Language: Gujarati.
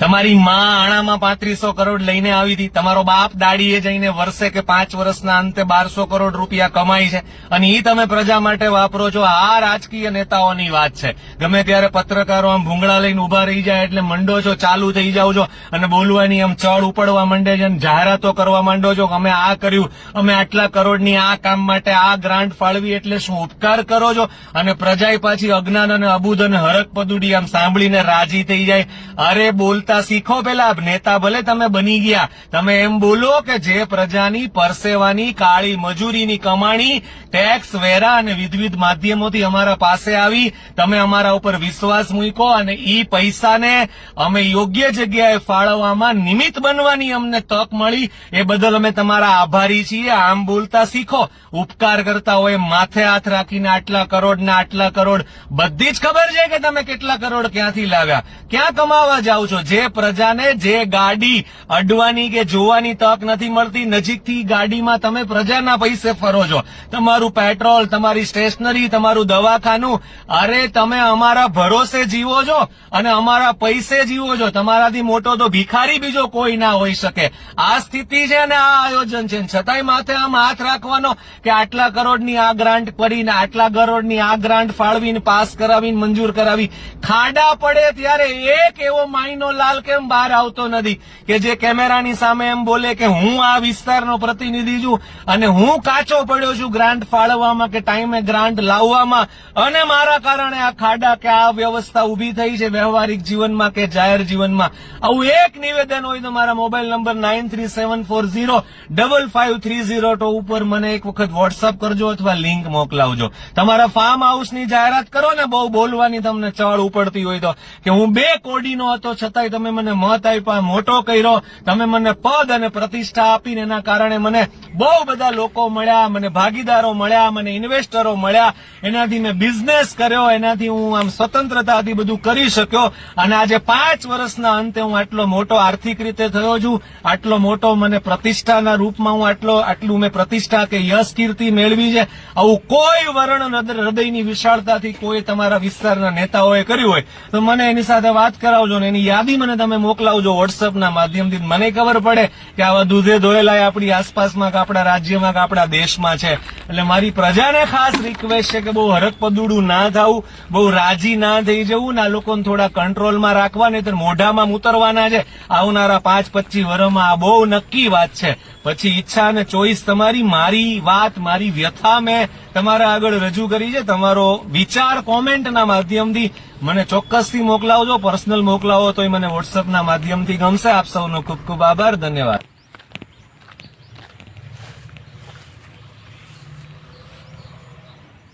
તમારી માં આણામાં પાંત્રીસો કરોડ લઈને આવી હતી. તમારો બાપ દાડીએ જઈને વર્ષે કે પાંચ વર્ષના અંતે બારસો કરોડ રૂપિયા કમાઈ છે. અને ઈ તમે પ્રજા માટે વાપરો છો. આ રાજકીય નેતાઓની વાત છે. ગમે ત્યારે પત્રકારો આમ ભૂંગળા લઈને ઊભા રહી જાય એટલે મંડો છો, ચાલુ થઈ જાવ છો. અને બોલવાની આમ ચડ ઉપડવા માંડે છે અને જાહેરાતો કરવા માંડો છો અમે આ કર્યું, અમે આટલા કરોડની આ કામ માટે આ ગ્રાન્ટ ફાળવી એટલે શું ઉપકાર કરો છો? અને પ્રજાએ પાછી અજ્ઞાન અને અબુધ અને હરક પદુડી આમ સાંભળીને રાજી થઈ જાય. અરે બોલતા શીખો પેલા નેતા ભલે તમે બની ગયા, તમે એમ બોલો કે જે પ્રજાની પરસેવાની કાળી મજૂરીની કમાણી ટેક્સ, વેરા અને વિધવિધ માધ્યમોથી અમારા પાસે આવી. તમે અમારા ઉપર વિશ્વાસ મૂકો અને ઈ પૈસાને અમે યોગ્ય જગ્યાએ ફાળવવામાં નિમિત્ત બનવાની અમને તક મળી. એ બદલ અમે તમારા આભારી છીએ. આમ બોલતા શીખો. ઉપકાર કરતા હોય માથે હાથ રાખીને આટલા કરોડ ને આટલા કરોડ. બધી જ ખબર છે કે તમે કેટલા કરોડ ક્યાંથી લાવ્યા? ક્યાં કમાવા જાઓ છો? જે પ્રજાને જે ગાડી અડવાની કે જોવાની તક નથી મળતી, નજીકથી ગાડીમાં તમે પ્રજાના પૈસે ફરો છો. તમારું પેટ્રોલ, તમારી સ્ટેશનરી, તમારું દવાખાનું, અરે તમે અમારા ભરોસે જીવો છો અને અમારા પૈસે જીવો છો. તમારાથી મોટો તો ભિખારી બીજો કોઈ ના હોઈ શકે. આ સ્થિતિ છે અને આ આયોજન છે. છતાંય માથે આમ હાથ રાખવાનો કે આટલા કરોડની આ ગ્રાન્ટ પડીને આટલા કરોડની આ ગ્રાન્ટ ફાળવીને, પાસ કરાવીને, મંજૂર કરાવી. ખાડા પડે ત્યારે એક એવો માયનો લાલ કેમ બહાર આવતો નથી? કે જે કેમેરાની સામે એમ બોલે કે હું આ વિસ્તારનો પ્રતિનિધિ છું અને હું કાચો પડ્યો છું ગ્રાન્ટ ફાળવવામાં કે ટાઈમે ગ્રાન્ટ લાવવામાં. અને મારા કારણે આ ખાડા કે આ વ્યવસ્થા ઊભી થઈ છે વ્યવહારિક જીવનમાં કે જાહેર જીવનમાં. આવું એક નિવેદન હોય તો મારા mobile number nine three seven four zero double five three zero two ઉપર મને એક વખત વોટ્સઅપ કરજો અથવા લિંક મોકલાવજો. તમારા ફાર્મ હાઉસની જાહેરાત કરો ને બહુ બોલવાની તમને ચળ ઉપડતી હોય તો. કે હું બે કોડીનો હતો, છતાંય તમે મને મત આપ્યા, મોટો કર્યો. તમે મને પદ અને પ્રતિષ્ઠા આપીને એના કારણે મને બહુ બધા લોકો મળ્યા, મને ભાગીદારો મળ્યા, મને ઇન્વેસ્ટરો મળ્યા. એનાથી મેં બિઝનેસ કર્યો, એનાથી હું આમ સ્વતંત્રતાથી બધું કરી શક્યો. અને આજે પાંચ વર્ષના અંતે હું આટલો મોટો આર્થિક રીતે થયો છું, આટલો મોટો મને પ્રતિષ્ઠાના રૂપમાં હું આટલો, આટલું મેં પ્રતિષ્ઠા કે યશ કીર્તિ મેળવી છે. આવું કોઈ વર્ણ હૃદય- હૃદયની વિશાળતાથી કોઈ તમારા વિસ્તારના નેતાઓએ કર્યું હોય. તો મને એની સાથે વાત કરાવજો ને એની યાદી મને તમે મોકલાવજો વોટ્સઅપના માધ્યમથી. મને ખબર પડે કે આવા દૂધે ધોયેલા આપણી આસપાસમાં કે આપણા રાજ્યમાં કે આપણા દેશમાં છે. એટલે મારી પ્રજાને ખાસ રિક્વેસ્ટ છે કે બહુ હરક ના થવું બહુ રાજી ના થઈ જવું ને આ લોકોને થોડા કંટ્રોલમાં રાખવા નહીં મોઢામાં ઉતરવાના છે. આવનારા પાંચ પચીસ વર્ષમાં આ બહુ નક્કી વાત છે. પછી ઈચ્છા અને ચોઈસ તમારી, મારી વાત, મારી વ્યથા મેં તમારા આગળ રજૂ કરી છે, તમારો વિચાર કોમેન્ટના માધ્યમથી મને ચોક્કસથી મોકલાવજો. પર્સનલ મોકલાવો તો મને વોટ્સઅપના માધ્યમથી ગમશે. આપ સૌનો ખૂબ ખૂબ આભાર. ધન્યવાદ.